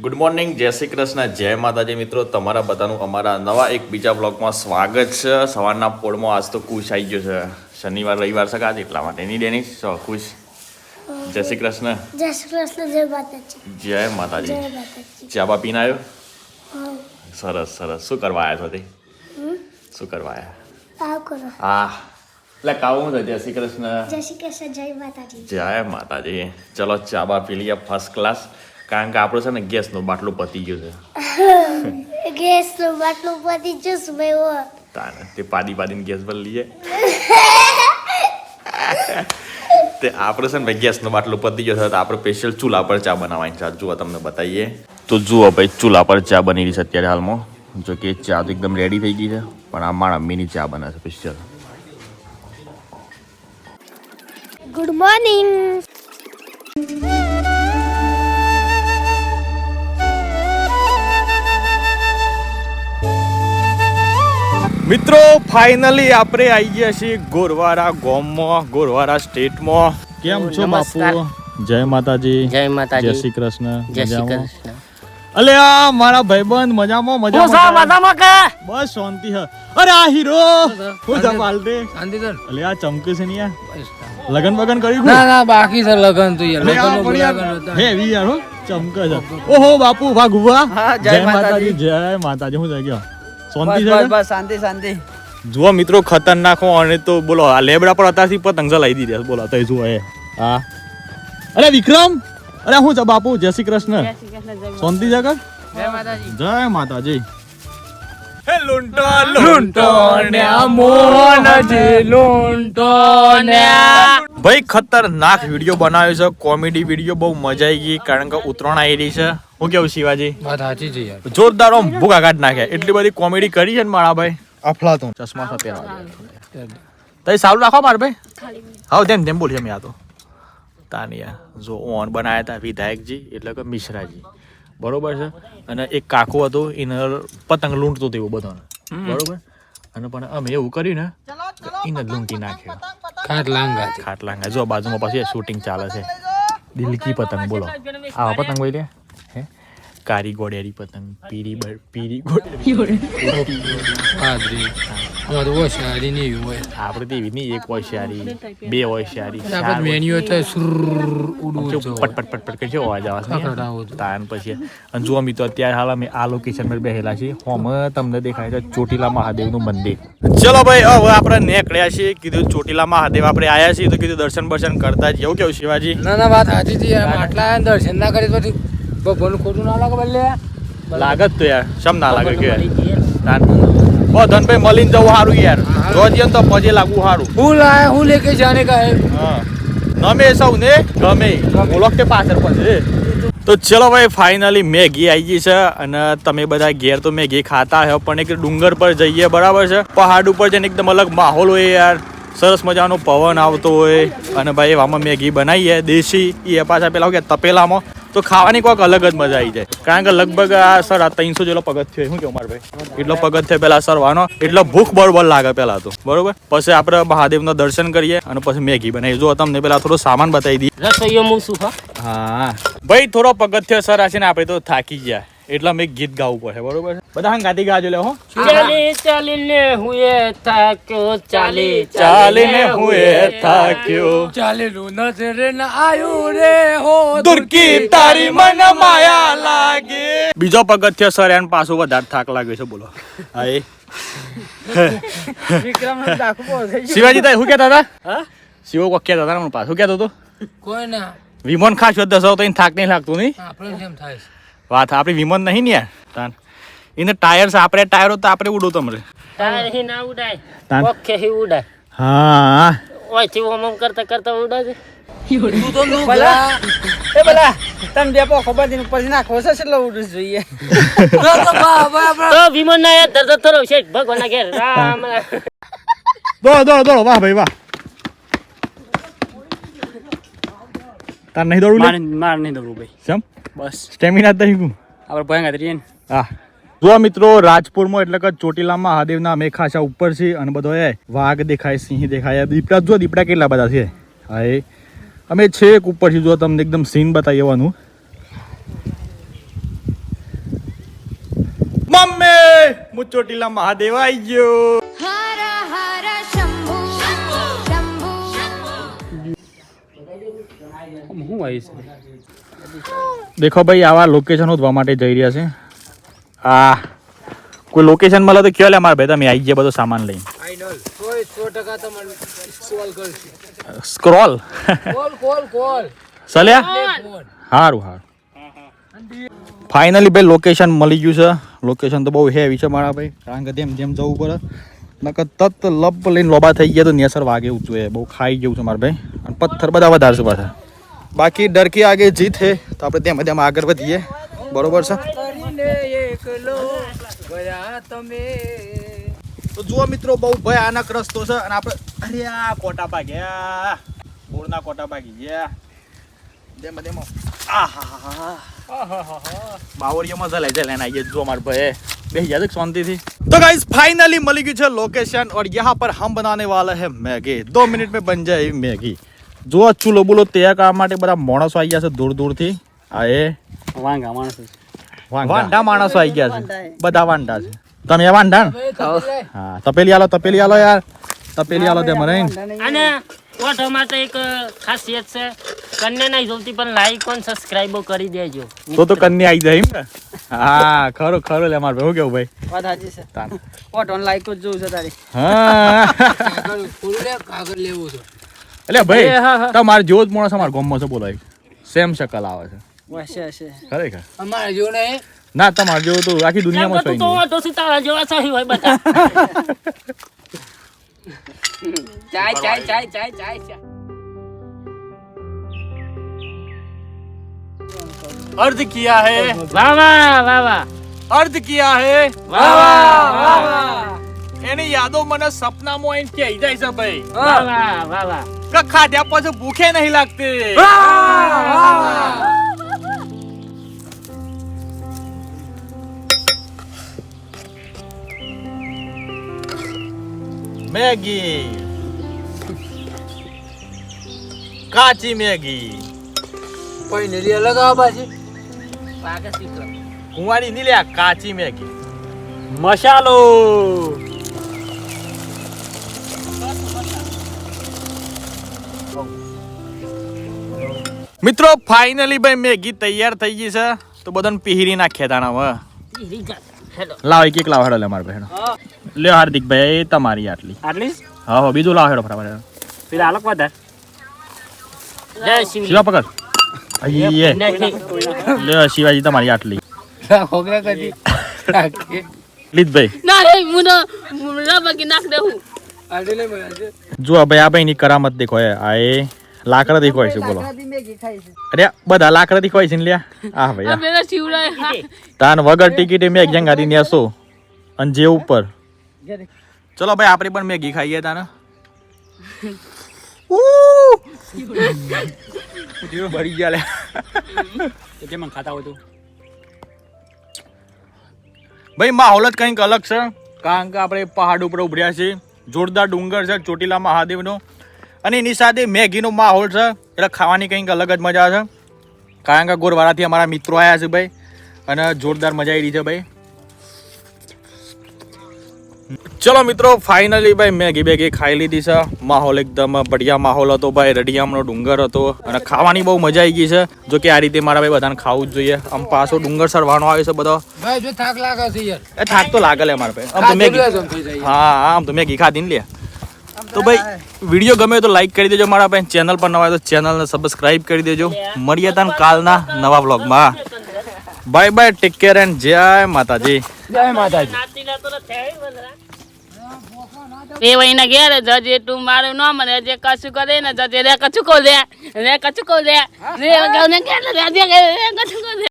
Good morning જય શ્રી કૃષ્ણ જય માતાજી મિત્રો તમારા બધાનું અમારા નવા એક બીજા બ્લોગમાં સ્વાગત છે. સવારના પોળમાં આજ તો ખુશ આવી ગયો છે. શનિવાર રવિવાર છે કાજ એટલા માટે એની ડેની સો ખુશ. જય શ્રી કૃષ્ણ. જય શ્રી કૃષ્ણ જય માતાજી. જય માતાજી. જય ચા બા પીને આવ્યો? સરસ સરસ. શું કરવા આવ્યા છો તે? શું કરવા આવ્યા? આવ હા. એટલે કાવું છે? જય શ્રી કૃષ્ણ. જય શ્રી કૃષ્ણ જય માતાજી. જય માતાજી. ચલો ચા બા પી લઈએ ફર્સ્ટ ક્લાસ કારણ કે આપણું છે ને ગેસનો બાટલો પતી ગયો છે. ગેસનું બાટલું પતી ગયો ભાઈ ઓ તાને તે પાડી પાડીને ગેસ પર લઈએ. તે આપણે છે ને ભાઈ ગેસનો બાટલો પતી ગયો છે તો આપણે સ્પેશિયલ ચૂલા પર ચા બનાવવાની છે. જુઓ તમને બતાવીએ તો જુઓ ભાઈ ચૂલા પર ચા બની રહી છે અત્યારે હાલમાં. જો કે ચા તો એકદમ રેડી થઈ ગઈ છે પણ આ મારા મિની ચા બને છે સ્પેશિયલ ગુડ મોર્નિંગ મિત્રો ફાઇનલી આપણે આવી ગયા છીએ ગોરવારા ગોમમાં ગોરવારા સ્ટેટમાં. કેમ છો બાપુ? જય માતાજી. જય માતાજી. જય શ્રી કૃષ્ણ. જય શ્રી કૃષ્ણ. અલે આ મારા ભાઈબંધ મજામાં હું સા મજામાં મજામાં કે? બસ શાંતિ હ. અરે આ હીરો! હું જમ દે શાંતિ કર અલે આ ચમકે છે ને યાર? લગન બગન કર્યું ના ના બાકી છે લગન તો યાર. લગન હતા. હેવી યાર હો ચમકે છે. ઓહો બાપુ વાહ ગુવા. જય માતાજી. જય માતાજી. હું જઈ ગયો. શાંતિ બસ છે બસ શાંતિ શાંતિ. જુઓ મિત્રો ખતરનાક હો અને તો બોલો આ લેબડા પર અત્યારથી પતંગ ચલાવી દીધી બોલો તો જુઓ એ. હા. અરે વિક્રમ! અરે હું છે બાપુ? જય શ્રી કૃષ્ણ. શાંતિ જગત જય માતાજી. જય માતાજી. લૂંટો લૂંટો ને લૂંટો ને ભાઈ ખતરનાક વીડિયો બનાવ્યો છે. કોમેડી વીડિયો બહુ મજા આવી ગઈ કારણ કે ઉત્તરાયણ આવી રહી છે. હું કેવું શિવાજી? વાત સાચી છે યાર. જોરદાર આમ ભૂખા કાઢ નાખ્યા એટલી બધી કોમેડી કરી છે ને મારા ભાઈ? અફલાતું. ચશ્મા સાથે તઈ સારું રાખો માર ભાઈ? હા તેમ તેમ બોલીએ મેં આ તો. તાનિયા જો ઓન બનાવ્યા હતા વિધાયકજી એટલે કે મિશ્રાજી. બરોબર છે? અને એક કાકો હતો એને પતંગ લૂંટતો હતો બધાને. બરોબર? અને પણ અમે એવું કર્યું ને એને જ લૂંટી નાખ્યો. ખાટ લાંગા છે. ખાટલાંગા જો બાજુમાં પાછી શૂટિંગ ચાલે છે. દિલકી પતંગ બોલો. આવા પતંગ ભાઈ લે હે? કારી ગોડેરી પતંગ પીરી પીરી ગોડેરી પાદરી અમારે હોશિયારી ને એવી હોય આપણે તો એવી નહીં એક હોશિયારી બે હોશિયારી આપણે મેન્યુ હોય તો સુર ઉડવું જો જો પટ પટ પટ પટ કે અવાજ આવે છે ખખડાવો ને? તો. તાન પછી અને જો મિત્રો અત્યારે હાલ અમે આ લોકેશન પર છીએ હોમ તમને દેખાય છે ચોટીલા મહાદેવનું મંદિર ચલો ભાઈ હવે આપણે નીકળ્યા છીએ કીધું ચોટીલા મહાદેવ આપણે આયા છીએ તો કીધું દર્શન બર્શન કરતા જ એવું કેવું શિવાજી ના ના વાત સાચી યાર. આટલા દર્શન ના કરી પછી ભગવાન ખોટું ના લાગે બલ્લે લાગત તો યાર સમ ના લાગે કે ઓ ધનભાઈ મળીને જવું સારું યાર. જો જઈએ ને તો પજે લાગવું સારું હું લાય હું લેકે જાને કા હે. ગમે સૌને ગમે. ઓળખ કે પાછળ પછી તો ચલો ભાઈ ફાઇનલી મેગી આવી ગઈ છે અને તમે બધા ઘેર તો મેગી ખાતા હો પણ એક ડુંગર પર જઈએ બરાબર છે? પહાડ ઉપર જઈને એકદમ અલગ માહોલ હોય યાર. સરસ મજાનો પવન આવતો હોય. અને ભાઈ એવામાં મેગી બનાવીએ દેશી. એ પાછા પેલા કે તપેલામાં. તો ખાવાની કોઈક અલગ જ મજા આવી જાય. કારણ કે લગભગ આ સર આ ત્રણસો જેટલો પગથિયો શું કેવું મારે ભાઈ? એટલો પગથિયો પેલા સરવાનો. એટલો ભૂખ બરોબર લાગે પેલા તો. બરોબર? પછી આપણે મહાદેવના દર્શન કરીએ અને પછી મેગી બનાવી જો તમને પેલા થોડો સામાન બતાવી દઈએ. હા. ભાઈ થોડો પગથિયો સર હશે ને આપણે તો થાકી ગયા. એટલે મેં ગીત ગાવું પડે બરોબર છે? બધા ગાતી ગાજો લે હો. ચાલી ચાલીને હુએ થાક્યો ચાલી ચાલીને હું એ થાક્યો. ચાલેલું નજરે ના આયું રે હો દુર્કી તારી મન માયા લાગે. બીજો પગથિયો સર એન પાછું વધારે થાક લાગ્યો છે બોલો. હા એ. શિવાજી તાઈ શું કહેતા હતા? શિવો કોક કહેતા હતા મને પાછું. કહેતો હતો? કોઈ ના વિમન ખાસ દસ તો એને થાક નહીં લાગતું નહીં? આપણે જેમ થાય છે. વાત આપણી વિમન નહીં ને યાર. તાન. એને ટાયર્સ આપણે ટાયરો તો આપણે ઉડો તમને ટાયર હી ના ઉડાય. તાન. ઓકે હી ઉડાય. હા. ઓયથી ઓમ ઓમ કરતા કરતા ઉડાય તું તો નું ભલા. એ ભલા. તને બે ખબર દીને પછી નાખો છે એટલે ઉડું જોઈએ. તો તો વિમન ના યાદ ધરતો થરો છે ભગવાન ના ઘેર. રામ. દો દોડો દોડો વાહ ભાઈ વાહ. તાર નહીં દોડવું મારે મારે નહીં દોડવું ભાઈ. સમ બસ. સ્ટેમિના તો હું. આપણે ભયંકર રહીએ ને. હા. જો મિત્રો રાજપુરમાં એટલે કે ચોટીલામાં મહાદેવના અમે ખાસા ઉપર છે અને બધો એ વાઘ દેખાય સિંહ દેખાય. દીપડા જો દીપડા કેટલા બધા છે. હા એ. અમે છેક ઉપરથી જો તમને એકદમ સીન બતાવી આવવાનું મમ્મી હું ચોટીલા મહાદેવ આવી ગયો. હું છે? દેખો ભાઈ આવા લોકેશન શોધવા માટે જઈ રહ્યા છે. આ કોઈ લોકેશન મળે તો કયો લે મારા ભાઈ તમે આવી ગયા બધો સામાન લઈને. સ્ક્રોલ કોલ કોલ કોલ સલ્યા? સારું સારું ફાઇનલી ભાઈ લોકેશન મળી ગયું છે. લોકેશન તો બહુ હેવી છે મારા ભાઈ. કારણ કે તેમ જેમ જવું પડે. નકર તત લપ લઈને લોબા થઈ ગયા તો નેસર વાગે ઉચવે બહુ ખાઈ ગયું છે મારા ભાઈ. અને પથ્થર બધા વધારે છે પાછા. બાકી ડર કે આગે જીત હે તો આપણે તેમ તેમ આગળ વધીએ બરોબર છે કરીને એકલો ગયા તમે તો જુઓ મિત્રો બહુ ભયાનક રસ્તો છે અને આપણે અરે આ કોટા પાગ્યા બોરના કોટા પાગી ગયા જેમ તેમ આહા બાવળિયામાં જલાઈ જાય લેના ये जो हमारे भाई बेह जा शांति थी तो गाइस फाइनली मिल गई है लोकेशन और यहाँ पर हम बनाने वाला है मैगी दो मिनट में बन जाए मैगी જો આ ચૂલો બુલો તૈયાર કરવા માટે બધા માણસો આવી ગયા છે દૂર દૂરથી. આ એ વાંગા માણસો વાંઢા માણસો આવી ગયા છે. બધા વાંઢા છે. તમે વાંઢા હા તપેલી આલો તપેલી આલો યાર. તપેલી આલો તે મને અને ઓઠો માટે એક ખાસિયત છે. કન્યા નહીં જોતી પણ લાઈક અને સબસ્ક્રાઇબ કરી દેજો. તો તો કન્યા આવી જાય એમ ને? હા ખરો ખરો લે માર ભાઈ. કેવું ભાઈ? વાત સાચી છે. તાન. ઓટ લાઈક જ જોઉં છે તારી. હા. ફૂલ લે કાગળ લેવું છે. એટલે ભાઈ તમારે જેવો જ માણસ અમારા ગામમાં છે બોલો સેમ શકલ આવે છે હશે હશે ખરેખર અમારે જો નહીં ના તમારે જેવું તો આખી એમ દુનિયામાં તો છે તો ઓઠો સી તારા જેવા સહી હોય બધા ચાય ચાય ચાય ચાય ચાય ચાય अर्ध किया है વાહ વાહ વાહ વાહ अर्ध किया है વાહ વાહ વાહ વાહ એની યાદો મને સપનામાં આવીને કહી જાય છે ભાઈ. વાહ વાહ વાહ વાહ. કે ખાધ્યા પછી ભૂખે નહીં લાગતી. મેગી. કાચી મેગી. કોઈ ને અલગ આવા પાછી પાકે કુંવારી ની લે કાચી મેગી. મસાલો. મિત્રો ફાઇનલી ભાઈ મેગી તૈયાર થઈ ગઈ છે. તો બધાને પીહરી નાખ્યા તાણા હવે લાવ એક એક લાવ હેડો લે મારા બહેનો લે હાર્દિક ભાઈ તમારી આટલી. આટલી? હા હો બીજું લાવ હેડો ફટાફટ પેલા આલક વધાર જય શિવા પકડ. આઈએ લે શિવાજી તમારી આટલી. ખોગરા કદી લીધભાઈ ના રે મુનો મુલા બાકી નાખ દે હું. જો ભાઈ આ ભાઈ ની કરામત દેખો હે. આ એ લાકડા દેખો છે બોલો. મેગી ખાઈ છે. અરે બધા લાકડા દેખો છે ને લ્યા? આ ભાઈ તાન વગર ટિકિટ મેં એક જંગાથી નેસો અને જે ઉપર. ચલો ભાઈ આપણે પણ મેગી ખાઈએ તાને. ભરી ગયા કેમ ખાતા ભાઈ માહોલ જ કંઈક અલગ છે. કારણ કે આપણે પહાડ ઉપર ઉભર્યા છીએ. જોરદાર ડુંગર છે ચોટીલા મહાદેવનો. અને એની સાથે મેગીનો માહોલ છે. એટલે ખાવાની કંઈક અલગ જ મજા છે. કારણ કે ગોરવાડાથી અમારા મિત્રો આવ્યા છે ભાઈ. અને જોરદાર મજા આવી રહી છે ભાઈ. ચલો મિત્રો ફાઇનલી ભાઈ મેગી બેગી ખાઈ લીધી છે. માહોલ એકદમ બઢિયા માહોલ હતો ભાઈ. રડિયામનો ડુંગર હતો. અને ખાવાની બહુ મજા આવી ગઈ છે. જો કે આ રીતે મારા ભાઈ બધાને ખાવું જ જોઈએ. આમ પાછો ડુંગર સરવાનો આવે છે બધો. ભાઈ જો થાક લાગે છે યાર. એ થાક તો લાગે લે મારા ભાઈ. આમ તો મેગી હા, આમ તો મેગી ખાધી ને લે. તો ભાઈ વીડિયો ગમે તો લાઈક કરી દેજો. મારા ભાઈ ચેનલ પર નવા તો ચેનલને સબસ્ક્રાઈબ કરી દેજો. મળીએ તને કાલના નવા વ્લોગમાં bye bye take care and જય માતાજી. જય માતાજી. એ વહીને ઘેર જજે તું મારું નામ મને જે કશું કરે ને જજે રે કચુકો દે રે કચુકો દે રે રે કચુકો દે